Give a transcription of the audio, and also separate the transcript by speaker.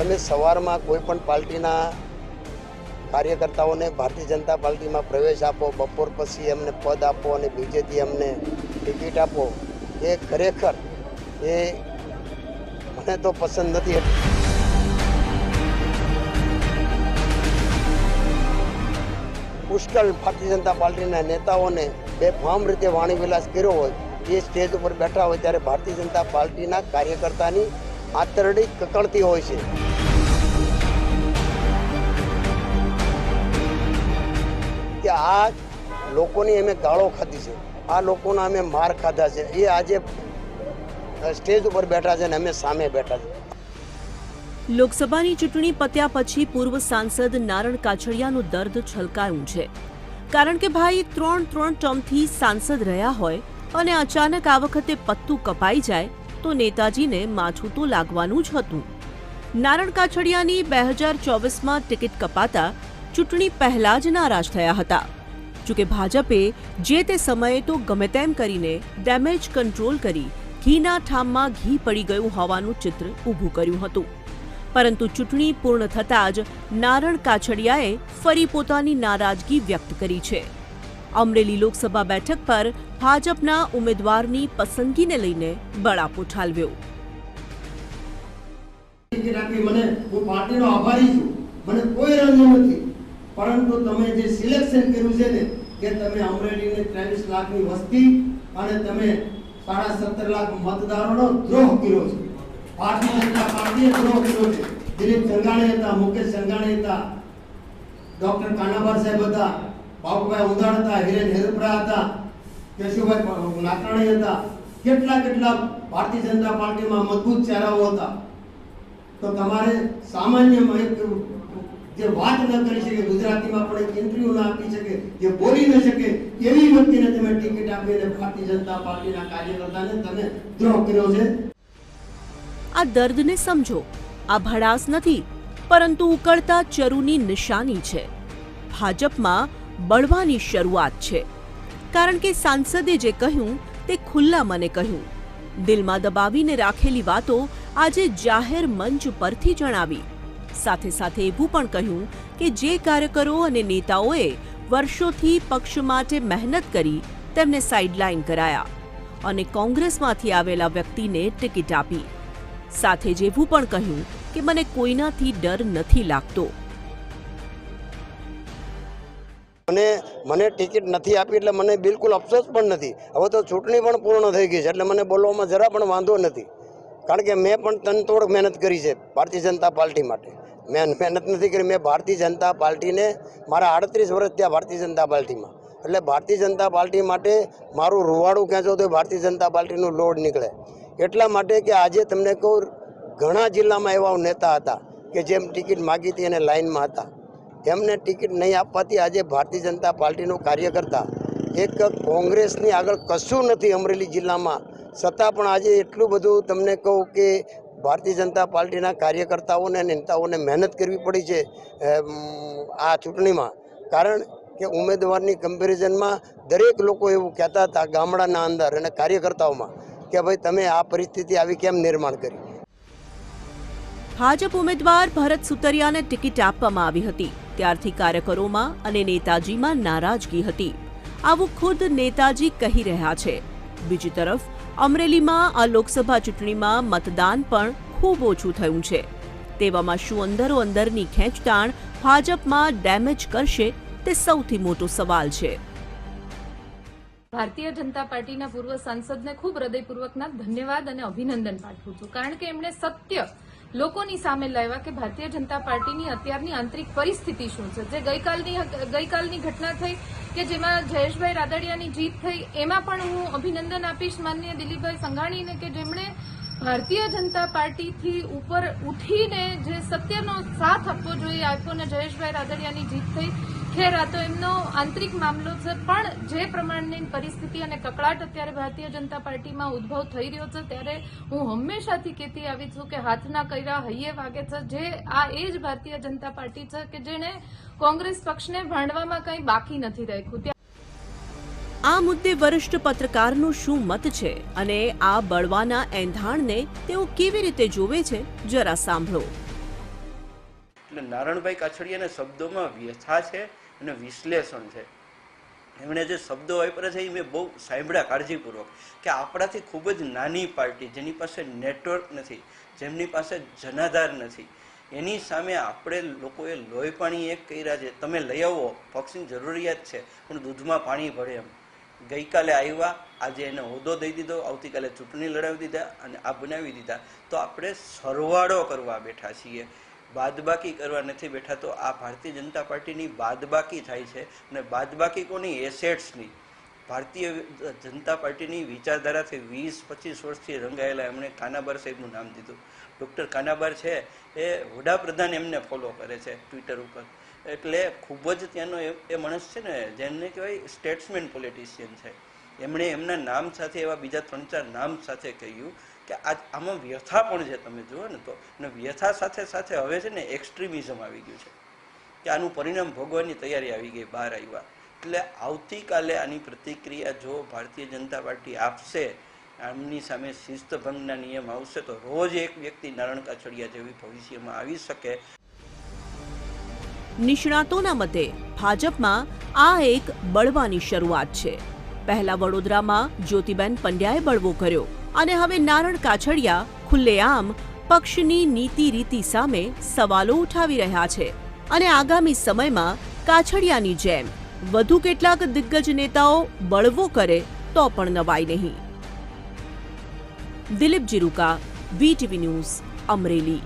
Speaker 1: તમે સવારમાં કોઈ પણ પાર્ટીના કાર્યકર્તાઓને ભારતીય જનતા પાર્ટીમાં પ્રવેશ આપો, બપોર પછી એમને પદ આપો અને બીજેથી એમને ટિકિટ આપો, એ ખરેખર એ મને તો પસંદ નથી. પુષ્કળ ભારતીય જનતા પાર્ટીના નેતાઓને બે બેફામ રીતે વાણી વિલાસ કર્યો હોય, એ સ્ટેજ ઉપર બેઠા હોય ત્યારે ભારતીય જનતા પાર્ટીના કાર્યકર્તાની આંતરડી કકળતી હોય છે. કે આ લોકોની અમે ગાળો ખાધી છે. આ લોકોના અમે માર ખાધા છે. એ આજે સ્ટેજ ઉપર બેઠા છે ને અમે સામે બેઠા છે.
Speaker 2: લોકસભાની ચૂંટણી પત્યા પછી પૂર્વ સાંસદ નારણ કાછડિયાનું દર્દ છલકાયું છે. કારણ કે ભાઈ ત્રણ ત્રણ ટર્મથી સાંસદ રહ્યા હોય અને અચાનક આ વખતે પત્તું કપાઈ જાય તો નેતાજીને માથું તો લાગવાનું જ હતું. નારણ કાછડિયાની બે હજાર ચોવીસમાં ટિકિટ કપાતા ચૂંટણી પહેલા જ નારાજ થયા હતા. જોકે ભાજપે જે તે સમયે તો ગમે તેમ કરીને ડેમેજ કંટ્રોલ કરી ઘીના ઠામમાં ઘી પડી ગયું હોવાનું ચિત્ર ઊભું કર્યું હતું. પરંતુ ચૂંટણી પૂર્ણ થતાં જ નારણ કાછડિયાએ ફરી પોતાની નારાજગી વ્યક્ત કરી છે. અમરેલી લોકસભા બેઠક પર ભાજપના ઉમેદવારની પસંદગીને લઈને બળાપો ઠાલવ્યો.
Speaker 1: મને હું પાર્ટીનો આભારી છું. મને કોઈ રંજ નથી. પરંતુ તમે જે સિલેક્શન કર્યું છે ને, કે તમે અમરેલીને ત્રેવીસ લાખની વસ્તી અને તમે સાડા સત્તર લાખ મતદારોનો દ્રોહ કર્યો છે. ભારતીય જનતા પાર્ટીએ દ્રોહ કર્યો છે. દિલીપ સંઘાણી હતા, મુકેશ સંઘાણી હતા, ડોક્ટર કાનાબાર સાહેબ હતા, બાબુભાઈ ઉંધાણ હતા, હિરેન હેરપરા હતા, કેશુભાઈ નાકરાણી હતા. કેટલા કેટલા ભારતીય જનતા પાર્ટીમાં મજબૂત ચહેરાઓ હતા. તો તમારે સામાન્ય જે વાત ન કરી શકે, ગુજરાતીમાં પણ ઇન્ટરવ્યુ ના આપી શકે, જે બોલી ન શકે, એવી વ્યક્તિને તમે ટિકિટ આપીને ભારતીય જનતા પાર્ટીના કાર્યકર્તાને તમે દ્રોહ કર્યો છે.
Speaker 2: આ દર્દને સમજો, આ ભડાસ નથી, પરંતુ ઉકળતા ચરુની નિશાની છે. ભાજપમાં બળવાની શરૂઆત છે. કારણ કે સાંસદે જે કહ્યું, તે ખુલ્લા મને કહ્યું. દિલમાં દબાવીને રાખેલી વાતો આજે જાહેર મંચ પરથી જણાવી. સાથે સાથે એવું પણ કહ્યું કે જે કાર્યકરો અને નેતાઓએ વર્ષોથી પક્ષ માટે મહેનત કરી તેમને સાઇડલાઇન કરાયા અને કોંગ્રેસમાંથી આવેલા વ્યક્તિને ટિકિટ આપી. સાથે જ એવું પણ કહ્યું કે મને કોઈનાથી ડર નથી લાગતો.
Speaker 1: અને મને ટિકિટ નથી આપી એટલે મને બિલકુલ અફસોસ પણ નથી. હવે તો ચૂંટણી પણ પૂર્ણ થઈ ગઈ છે એટલે મને બોલવામાં જરા પણ વાંધો નથી. કારણ કે મેં પણ તનતોડ મહેનત કરી છે ભારતીય જનતા પાર્ટી માટે. મેં મહેનત નથી કરી, મેં ભારતીય જનતા પાર્ટીને મારા આડત્રીસ વર્ષ ત્યાં ભારતીય જનતા પાર્ટીમાં. એટલે ભારતીય જનતા પાર્ટી માટે મારું રૂવાડું ખેંચો તો ભારતીય જનતા પાર્ટીનું લોડ નીકળે. એટલા માટે કે આજે તમને કહું, ઘણા જિલ્લામાં એવા નેતા હતા કે જેમ ટિકિટ માગી હતી અને લાઇનમાં હતા. એમને ટિકિટ નહીં આપવાથી આજે ભારતીય જનતા પાર્ટીનો કાર્યકર્તા, એક કોંગ્રેસની આગળ કશું નથી અમરેલી જિલ્લામાં છતાં પણ આજે એટલું બધું તમને કહું કે ભારતીય જનતા પાર્ટીના કાર્યકર્તાઓને નેતાઓને મહેનત કરવી પડી છે આ ચૂંટણીમાં. કારણ કે ઉમેદવારની કમ્પેરિઝનમાં દરેક લોકો એવું કહેતા હતા ગામડાના અંદર અને કાર્યકર્તાઓમાં કે ભાઈ તમે આ પરિસ્થિતિ આવી કેમ નિર્માણ કરી?
Speaker 2: ભાજપ ઉમેદવાર ભરત સુતરિયાને ટિકિટ આપવામાં આવી હતી. ત્યારથી કાર્યકરોમાં અને નેતાજીમાં નારાજગી હતી. આવું ખુદ નેતાજી કહી રહ્યા છે. બીજી તરફ અમરેલીમાં આ લોકસભા ચૂંટણીમાં મતદાન પણ ખૂબ ઓછું થયું છે. તેવામાં શું અંદરો અંદરની ખેંચતાણ ભાજપમાં ડેમેજ કરશે તે સૌથી મોટો સવાલ છે.
Speaker 3: ભારતીય જનતા પાર્ટીના પૂર્વ સાંસદને ખૂબ હૃદયપૂર્વકના ધન્યવાદ અને અભિનંદન પાઠવું છું. કારણ કે એમણે સત્ય લોકોની સામે લાવ્યા કે ભારતીય જનતા પાર્ટીની અત્યારની આંતરિક પરિસ્થિતિ શું છે? જે ગઈકાલની ગઈકાલની ઘટના થઈ કે જેમાં જયેશભાઈ રાદડિયાની જીત થઈ, એમાં પણ હું અભિનંદન આપીશ માનનીય દિલીપભાઈ સંઘાણીને કે જેમણે ભારતીય જનતા પાર્ટીથી ઉપર ઉઠીને જે સત્યનો સાથ આપવો જોઈએ આપ્યો ને જયેશભાઈ રાદડિયાની જીત થઈ. ખેર, આ તો એમનો આંતરિક મામલો છે, પણ જે પ્રમાણની પરિસ્થિતિ અને કકળાટ અત્યારે ભારતીય જનતા પાર્ટીમાં ઉદ્ભવ થઈ રહ્યો છે, ત્યારે હું હંમેશાથી કહેતી આવી છું કે હાથના કર્યા હૈયે વાગે છે. જે આ એ જ ભારતીય જનતા પાર્ટી છે કે જેણે કોંગ્રેસ પક્ષને ભાંડવામાં કંઈ બાકી નથી રાખ્યું.
Speaker 2: આ મુદ્દે વરિષ્ઠ પત્રકારનો શું મત છે અને આ બળવાના એંધાણને તેઓ કેવી રીતે જોવે છે જરા સાંભળો.
Speaker 4: એટલે નારણભાઈ કાછડિયાના શબ્દોમાં વ્યથા છે અને વિશ્લેષણ છે. એમણે જે શબ્દો વાપર્યા છે એ મેં બહુ સાંભળ્યા કાળજીપૂર્વક કે આપણાથી ખૂબ જ નાની પાર્ટી જેની પાસે નેટવર્ક નથી જેમની પાસે જનાધાર નથી એની સામે આપણે લોકોએ લોહી પાણી એક કર્યા છે. તમે લઈ આવો પક્ષની જરૂરિયાત છે, પણ દૂધમાં પાણી ભળે એમ. ગઈકાલે આવ્યા, આજે એને હોદ્દો દઈ દીધો, આવતીકાલે ચૂંટણી લડાવી દીધા અને આ બનાવી દીધા. તો આપણે સરવાળો કરવા બેઠા છીએ. બાદબાકી કરવા નથી બેઠા. તો આ ભારતીય જનતા પાર્ટીની બાદબાકી થાય છે અને બાદબાકી કોની? એસેટ્સની ભારતીય જનતા પાર્ટીની વિચારધારાથી વીસ પચીસ વર્ષથી રંગાયેલા એમણે કાનાબાર સાહેબનું નામ દીધું. ડૉક્ટર કાનાબાર છે એ વડાપ્રધાન એમને ફોલો કરે છે ટ્વિટર ઉપર. એટલે ખૂબ જ ત્યાંનો એ માણસ છે ને, જેને કહેવાય સ્ટેટ્સમેન પોલિટિશિયન છે. એમણે એમના નામ સાથે, એવા બીજા ત્રણ ચાર નામ સાથે કહ્યું કે આ, આમાં વ્યથા પણ છે, તમે જુઓ ને તો. અને વ્યથા સાથે સાથે હવે છે ને એક્સ્ટ્રીમિઝમ આવી ગયું છે. કે આનું પરિણામ ભોગવવાની તૈયારી આવી ગઈ, બહાર આવ્યા. એટલે આવતીકાલે આની પ્રતિક્રિયા જો ભારતીય જનતા પાર્ટી આપશે, આમની સામે શિસ્તભંગના નિયમ આવશે, તો રોજ એક વ્યક્તિ નારણ કાછડિયા જેવી ભવિષ્યમાં આવી શકે.
Speaker 2: નિષ્ણાતોના મતે ભાજપમાં આ એક બળવાની શરૂઆત છે. પહેલા વડોદરામાં જ્યોતિબેન પંડ્યાએ બળવો કર્યો અને હવે નારણ કાછડિયા ખુલ્લેઆમ પક્ષની નીતિ રીતિ સામે સવાલો ઉઠાવી રહ્યા છે અને આગામી સમયમાં કાછડિયાની જેમ વધુ કેટલાક દિગ્ગજ નેતાઓ બળવો કરે તો પણ નવાય નહીં. Dilip Jiruka VTV news, Amreli.